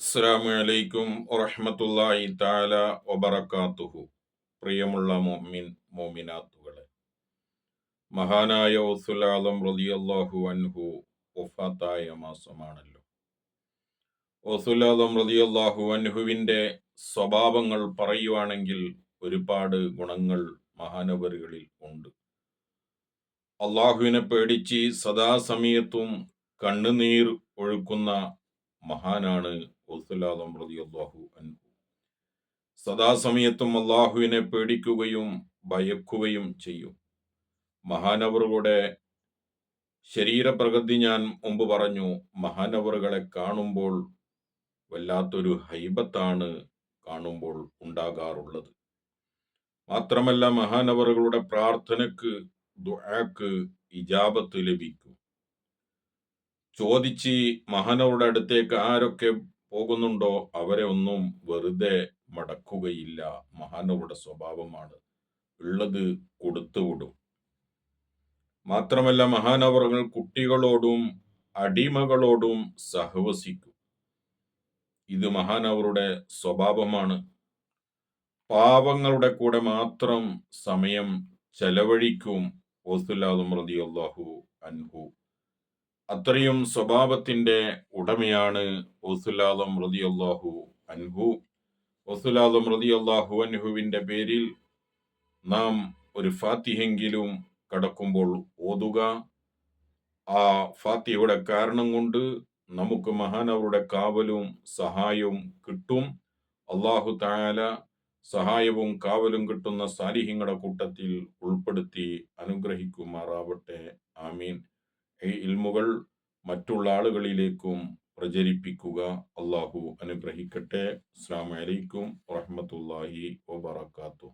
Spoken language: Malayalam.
അസ്സലാമു അലൈക്കും വറഹ്മത്തുള്ളാഹി തആല വബറകാതുഹു. പ്രിയമുള്ള മുഅ്മിൻ മോമിനാത്തുകളെ മഹാനായ ഉസുൽ റതിയല്ലാഹു അൻഹു ഒഫാത്തായ മാസമാണല്ലോ. ഉസുൽ റതിയല്ലാഹു അൻഹുവിന്റെ സ്വഭാവങ്ങൾ പറയുവാണെങ്കിൽ ഒരുപാട് ഗുണങ്ങൾ മഹാനവറുകളിൽ ഉണ്ട്. അള്ളാഹുവിനെ പേടിച്ച് സദാസമയത്തും കണ്ണുനീർ ഒഴുക്കുന്ന മഹാനാണ് ഉസുലാദം റളിയല്ലാഹു അൻഹു സദാസമയത്തും അള്ളാഹുവിനെ പേടിക്കുകയും ഭയക്കുകയും ചെയ്യും. മഹാനവറുകളുടെ ശരീരപ്രകൃതി ഞാൻ മുമ്പ് പറഞ്ഞു മഹാനവറുകളെ കാണുമ്പോൾ വല്ലാത്തൊരു ഹൈബത്താണ് കാണുമ്പോൾ ഉണ്ടാകാറുള്ളത്. മാത്രമല്ല മഹാനവറുകളുടെ പ്രാർത്ഥനക്ക് ദുആക്ക് ഇജാബത്ത് ലഭിക്കും. ചോദിച്ച് മഹാനവരുടെ അടുത്തേക്ക് ആരൊക്കെ പോകുന്നുണ്ടോ? അവരെ ഒന്നും വെറുതെ മടക്കുകയില്ല. മഹാനവരുടെ സ്വഭാവമാണ്. ഉള്ളത് കൊടുത്തുവിടും മാത്രമല്ല മഹാനവറുകൾ കുട്ടികളോടും അടിമകളോടും സഹവസിക്കും. ഇത് മഹാനവരുടെ സ്വഭാവമാണ്. പാവങ്ങളുടെ കൂടെ മാത്രം സമയം ചെലവഴിക്കും. ഓസുല്ലാദും അൻഹു. അത്രയും സ്വഭാവത്തിന്റെ ഉടമയാണ് ഒസുലാദം റളിയല്ലാഹു അൻഹു. ഒസുലാദം റളിയല്ലാഹു അൻഹുവിന്റെ പേരിൽ നാം ഒരു ഫാത്തിഹെങ്കിലും കടക്കുമ്പോൾ ഓതുക. ആ ഫാത്തിഹയുടെ കാരണം കൊണ്ട് നമുക്ക് മഹാനവരുടെ കാവലും സഹായവും കിട്ടും. അള്ളാഹു തായാല സഹായവും കാവലും കിട്ടുന്ന സാലിഹ്യങ്ങളുടെ കൂട്ടത്തിൽ ഉൾപ്പെടുത്തി അനുഗ്രഹിക്കുമാറാവട്ടെ. ആമീൻ. ഈ ഇൽമുകൾ മറ്റുള്ള ആളുകളിലേക്കും പ്രചരിപ്പിക്കുക അള്ളാഹു അനുഗ്രഹിക്കട്ടെ. അസ്സാം വലൈക്കും വറഹമത്തല്ലാഹി വബർക്കാത്തു